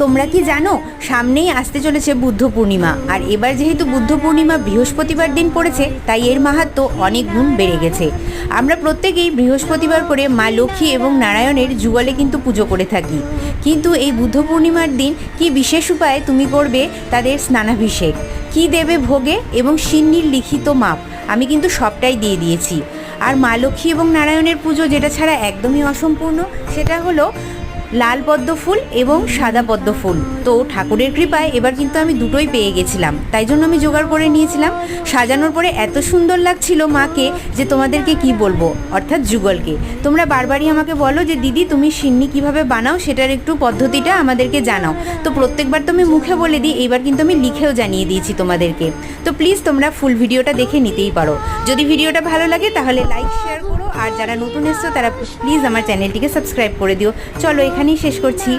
তোমরা কি জানো, সামনেই আসতে চলেছে বুদ্ধ পূর্ণিমা। আর এবার যেহেতু বুদ্ধ পূর্ণিমা বৃহস্পতিবার দিন পড়েছে, তাই এর মাহাত্ম অনেক গুণ বেড়ে গেছে। আমরা প্রত্যেকেই বৃহস্পতিবার করে মা লক্ষ্মী এবং নারায়ণের যুগলে কিন্তু পুজো করে থাকি। কিন্তু এই বুদ্ধ পূর্ণিমার দিন কি বিশেষ উপায়ে তুমি করবে? তাদের স্নানাভিষেক, কি দেবে ভোগে এবং সিন্নির লিখিত মাপ, আমি কিন্তু সবটাই দিয়ে দিয়েছি। আর মা লক্ষ্মী এবং নারায়ণের পুজো যেটা ছাড়া একদমই অসম্পূর্ণ, সেটা হলো লাল পদ্ম ফুল এবং সাদা পদ্ম ফুল। তো ঠাকুরের কৃপায় এবার কিন্তু আমি দুটোই পেয়ে গেছিলাম। তাই জন্য আমি জোগাড় করে নিয়েছিলাম। সাজানোর পরে এত সুন্দর লাগছিল মাকে যে তোমাদেরকে কি বলব? অর্থাৎ যুগলকে। তোমরা বারবারই আমাকে বলো যে, দিদি, তুমি সিন্নি কীভাবে বানাও? সেটার একটু পদ্ধতিটা আমাদেরকে জানাও। তো প্রত্যেকবার তো আমি মুখে বলে দিই, এইবার কিন্তু আমি লিখেও জানিয়ে দিয়েছি তোমাদেরকে। তো প্লিজ তোমরা ফুল ভিডিওটা দেখে নিতেই পারো। যদি ভিডিওটা ভালো লাগে তাহলে লাইক শেয়ার করো আর যারা নতুন এসছো, তারা প্লিজ আমার চ্যানেলটিকে সাবস্ক্রাইব করে দিও। চলো এখানেই শেষ করছি।